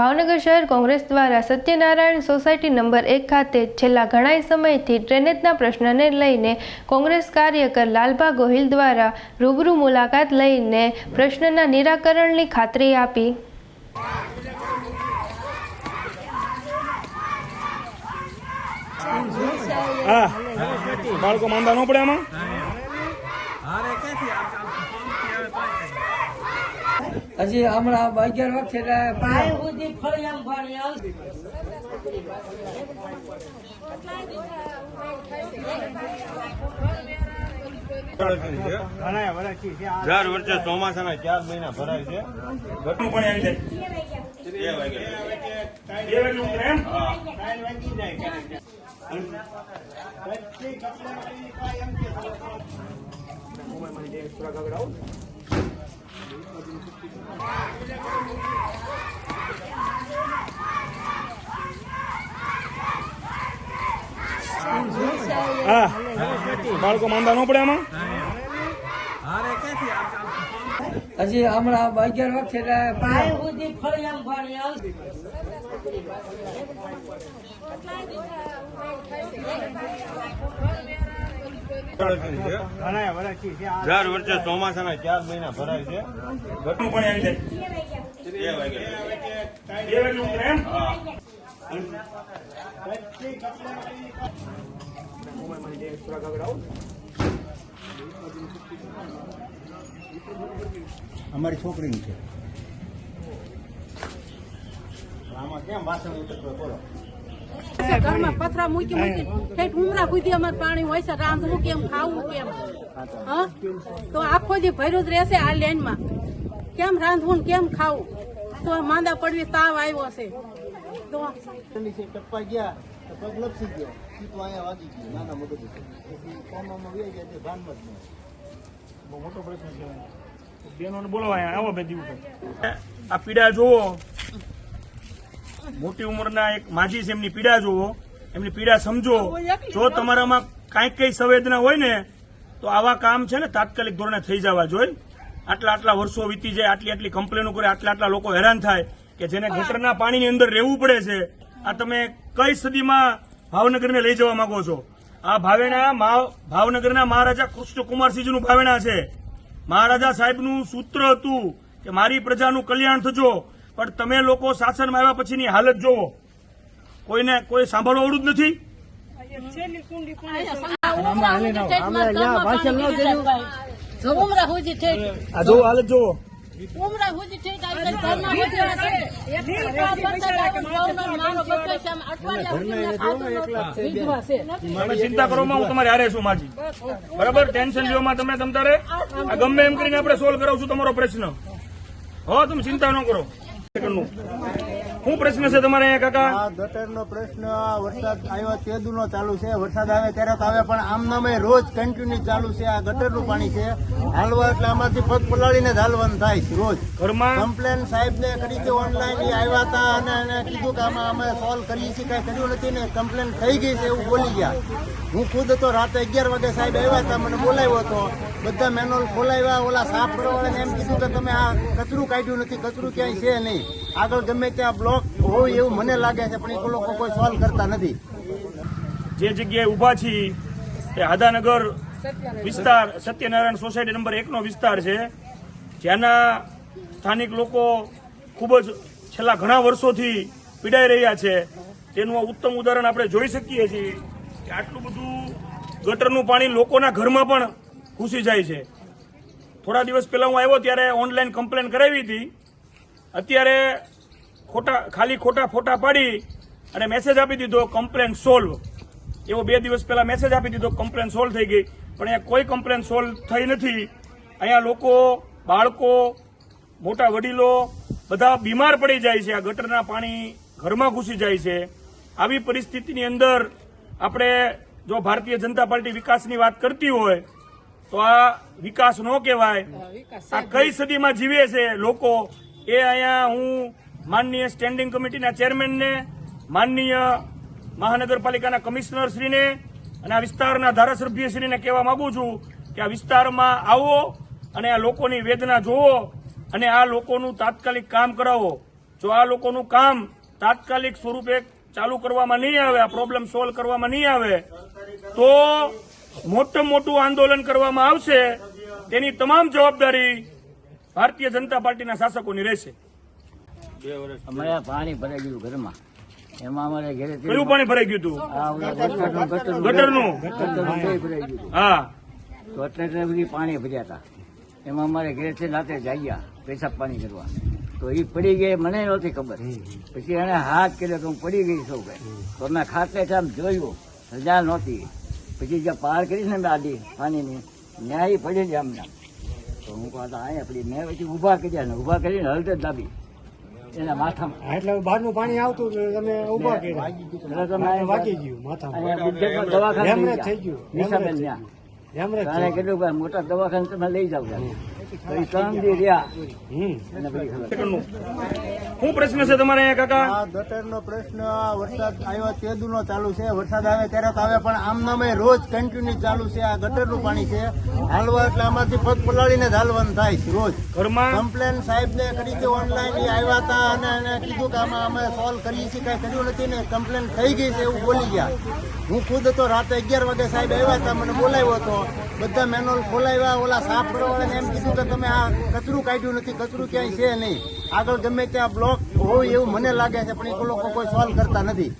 ભાવનગર શહેર કોંગ્રેસ દ્વારા Satyanarayan society number એક ખાતે છેલ્લા ઘણા સમયથી ડ્રેનેજના પ્રશ્નને લઈને કોંગ્રેસ કાર્યકર લાલભા ગોહિલ દ્વારા રૂબરૂ મુલાકાત લઈને પ્રશ્નના નિરાકરણની ખાતરી આપી. બાળકો માંદા ન પડે આમાં? હજી હમણાં અગિયાર વખત દર વર્ષે ચોમાસાના ચાર મહિના ભરાય છે. ઘટું પણ આવી જાય બે વાગે બે વાગે ઉતરે એમ હા. બાળકો માંદા ન પડે આમાં? હજી હમણાં અગિયાર વખત સુધી ફળિયામ દર વર્ષે ચોમાસાના ચાર મહિના ભરાય છે. ઘરનું પણ આવી જાય બે વાગે અમારી છોકરીની છે. આમાં કેમ વાસણ ઉતરતો બોલો. ઘરમાં પથરા મૂકી મૂકી ઠેઠ ઉમરા સુધી અમારે પાણી હોય છે રાંધવું કેમ ખાવું કેમ હા? તો આખો જે ભર્યો જ રહેશે આ લેનમાં કેમ રાંધવું કેમ ખાવું? તો માંદા પડવી તાવ આવ્યો છે. તો ટપ્પા ગયા પગ લપસી ગયા. સીધું અહીંયા વાગી ગયું નાના મગજ કોમામાં વહી ગયા ભાનમાં જ મોટો પ્રશ્ન છે. બેનોને બોલાવો આવો બે દિવસ. આ પીડા જુઓ. મોટી ઉંમરના એક માજી છે એમની પીડા જુઓ એમની પીડા સમજો. જો તમારામાં કાંઈક કઈ સંવેદના હોય ને તો આવા કામ છે ને તાત્કાલિક ધોરણે થઈ જવા જોઈએ. આટલા આટલા વર્ષો વીતી જાય આટલી આટલી કમ્પ્લેનો કરે આટલા આટલા લોકો હેરાન થાય કે જેને ગટરના પાણીની અંદર રહેવું પડે છે આ તમે કઈ સદીમાં ભાવનગરને લઈ જવા માંગો છો? આ ભાવેણા ભાવનગરના મહારાજા કૃષ્ણકુમારસિંહજીનું ભાવેણા છે. મહારાજા સાહેબનું સૂત્ર હતું કે મારી પ્રજાનું કલ્યાણ થજો પણ તમે લોકો શાસનમાં આવ્યા પછીની હાલત જોવો. કોઈને કોઈ સાંભળવાળું જ નથી. ચિંતા કરો હું તમારે હારે છું માજી? બરાબર? ટેન્શન લ્યો તમે તમ તારે આ ગમે એમ કરીને આપણે સોલ્વ કરાવશું તમારો પ્રશ્ન. હો તમે ચિંતા ન કરો. શું પ્રશ્ન છે તમારે કાકા? આ ગટરનો પ્રશ્ન વરસાદ આવ્યો તે દુનો ચાલુ છે. વરસાદ આવે ત્યારે આવે પણ આમ નામે રોજ કન્ટિન્યુ ચાલુ છે. આ ગટરનું પાણી છે. હાલવા એટલે આમાંથી પગ પલાળીને જ હાલવાનું થાય છે રોજ. ઘરમાં? કમ્પ્લેન સાહેબને કરી છે ઓનલાઈન એ આવ્યા હતા અને એને કીધું કે આમાં અમે સોલ્વ કરીએ છીએ કાંઈ કર્યું નથી ને કમ્પ્લેન થઈ ગઈ છે એવું બોલી ગયા. હું ખુદ તો રાતે અગિયાર વાગે સાહેબ આવ્યા હતા મને બોલાવ્યો હતો. બધા મેનોલ ખોલાવ્યા ઓલા સાફ કરવાવાળાને એમ કીધું કે તમે આ કચરું કાઢ્યું નથી કચરું ક્યાંય છે નહીં. આગળ ગમે ત્યાં બ્લોક હોય એવું મને લાગે છે પણ એ લોકો કોઈ સોલ્વ કરતા નથી. જે જગ્યાએ ઊભા છીએ એ હાદાનગર વિસ્તાર સત્યનારાયણ સોસાયટી નંબર એકનો વિસ્તાર છે. જ્યાંના સ્થાનિક લોકો ખૂબ જ છેલ્લા ઘણા વર્ષોથી પીડાઈ રહ્યા છે. તેનું આ ઉત્તમ ઉદાહરણ આપણે જોઈ શકીએ છીએ. કે આટલું બધું ગટરનું પાણી લોકોના ઘરમાં પણ ઘૂસી જાય છે. થોડા દિવસ પહેલા હું આવ્યો ત્યારે ઓનલાઈન કમ્પ્લેન કરાવી હતી. અત્યારે ખોટા, ખાલી ખોટા ફોટા પાડી અને મેસેજ આપી દીધો કમ્પ્લેન સોલ્વ એવો બે દિવસ પહેલાં મેસેજ આપી દીધો કમ્પ્લેન સોલ્વ થઈ ગઈ. પણ અહીંયા કોઈ કમ્પ્લેન સોલ્વ થઈ નથી. અહીંયા લોકો, બાળકો, મોટા વડીલો બધા બીમાર પડી જાય છે. આ ગટરના પાણી ઘરમાં ઘૂસી જાય છે. આવી પરિસ્થિતિની અંદર આપણે જો ભારતીય જનતા પાર્ટી વિકાસની વાત કરતી હોય તો આ વિકાસ ન કહેવાય. આ કઈ સદીમાં જીવે છે લોકો? એ અહીંયા હું માનનીય સ્ટેન્ડિંગ કમિટીના ચેરમેનને માનનીય મહાનગરપાલિકાના કમિશનરશ્રીને અને આ વિસ્તારના ધારાસભ્યશ્રીને કહેવા માંગુ છું કે આ વિસ્તારમાં આવો અને આ લોકોની વેદના જોવો અને આ લોકોનું તાત્કાલિક કામ કરાવો. જો આ લોકોનું કામ તાત્કાલિક સ્વરૂપે ચાલુ કરવામાં નહીં આવે આ પ્રોબ્લેમ સોલ્વ કરવામાં નહીં આવે તો મોટું મોટું આંદોલન કરવામાં આવશે તેની તમામ જવાબદારી ભારતીય જનતા પાર્ટીના શાસકોની રહેશે. અમારે પાણી ભરાઈ ગયું ઘરમાં. એમાં અમારે ઘરે કયું પાણી ભરાઈ ગયું હતું? ગટરનું ગયું. હા. તો બધી પાણી ભર્યા હતા. એમાં અમારે ઘરેથી રાતે જાગ્યા પેશાબ પાણી કરવા તો એ પડી ગઈ મને નહોતી ખબર. પછી એને હાથ કર્યો તો હું પડી ગઈ છું કે. તો મેં ખાતે આમ જોયું રજા નહોતી. પછી જે પાર કરીશ ને દાદી પાણીની ન્યાય પડી જ એમને. તો હું કહું તો અહીંયા પડી. મેં પછી ઊભા કર્યા ને ઊભા કરીને હલતે દાબી. એના માથામાં. એટલે બહારનું પાણી આવતું તમે ઊભા કર્યા. એટલે વાગી ગયું માથામાં. દવાખાને થઈ ગયું. નિશાબેન ત્યાં. કીધું મોટા દવાખાને તમે લઈ જાવ. તો. શું પ્રશ્ન છે તમારે કાકા? આ ગટરનો પ્રશ્ન આ વરસાદ આવ્યો તે દુનો ચાલુ છે. વરસાદ આવે ત્યારે તો આવે પણ આમ નામે રોજ કન્ટિન્યુ ચાલુ છે આ ગટરનું પાણી છે. હાલવા એટલે આમાંથી પગ પલાળીને જ હાલવાનું થાય છે રોજ. ઘરમાં? કમ્પ્લેન સાહેબ ને કરી હતી ઓનલાઈન આવ્યા હતા અને એને કીધું કે આમાં અમે સોલ્વ કરીએ છીએ કઈ કર્યું નથી ને કમ્પ્લેન થઈ ગઈ છે એવું બોલી ગયા. હું ખુદ હતો રાતે અગિયાર વાગે સાહેબ આવ્યા હતા મને બોલાવ્યો હતો. બધા મેનોલ ખોલાવ્યા ઓલા સાફ કરવા એમ કીધું કે તમે આ કચરું કાઢ્યું નથી, કચરું ક્યાંય છે નહીં. આગળ ગમે ત્યાં બ્લોક હોય એવું મને લાગે છે, પણ એ લોકો કોઈ સોલ્વ કરતા નથી.